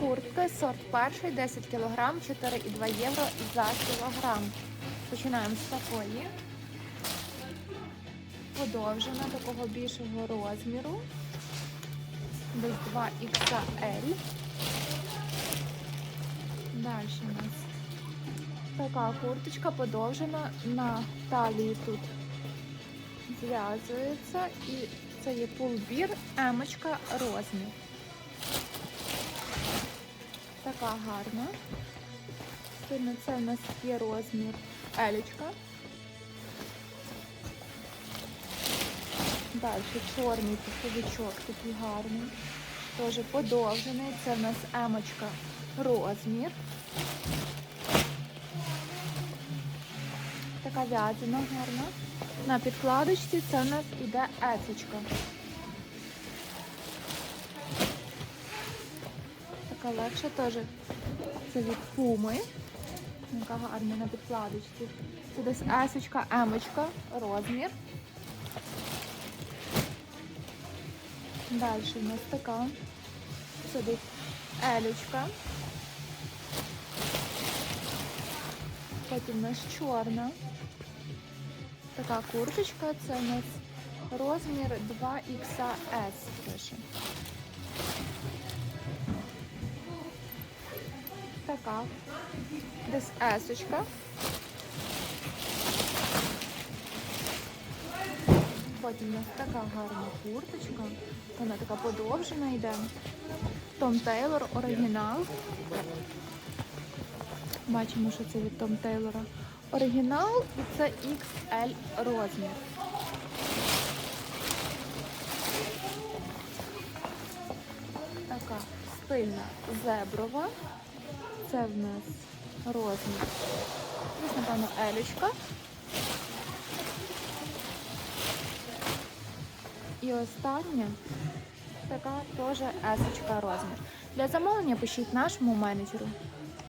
Куртки, сорт перший, 10 кг, 4,2 євро за кілограм. Починаємо з такої. Подовжена такого більшого розміру. Десь 2XL. Далі у нас така курточка подовжена на талії тут зв'язується і це є пулбір, емочка, розмір. Така гарна. Сильно це в нас є розмір елічка. Далі чорний пуховичок такий гарний. Теж подовжений. Це в нас емочка розмір. Така в'язана гарна. На підкладочці це в нас іде есочка. Така легша теж. Це від пуми. Яка гарна на підкладочці. Це десь есочка, емочка, розмір. Далі у нас така. Це десь елечка. Потім у нас чорна. Така курточка, це у нас розмір 2XS пише. Така. Десь есочка. Потім у нас така гарна курточка. Вона така подовжена йде. Том Тейлор оригінал. Бачимо, що це від Том Тейлора. Оригінал і це XL розмір. Така стильна зеброва. Це в нас розмір. Ось, напевно, елічка. І остання така теж есочка розмір. Для замовлення пишіть нашому менеджеру.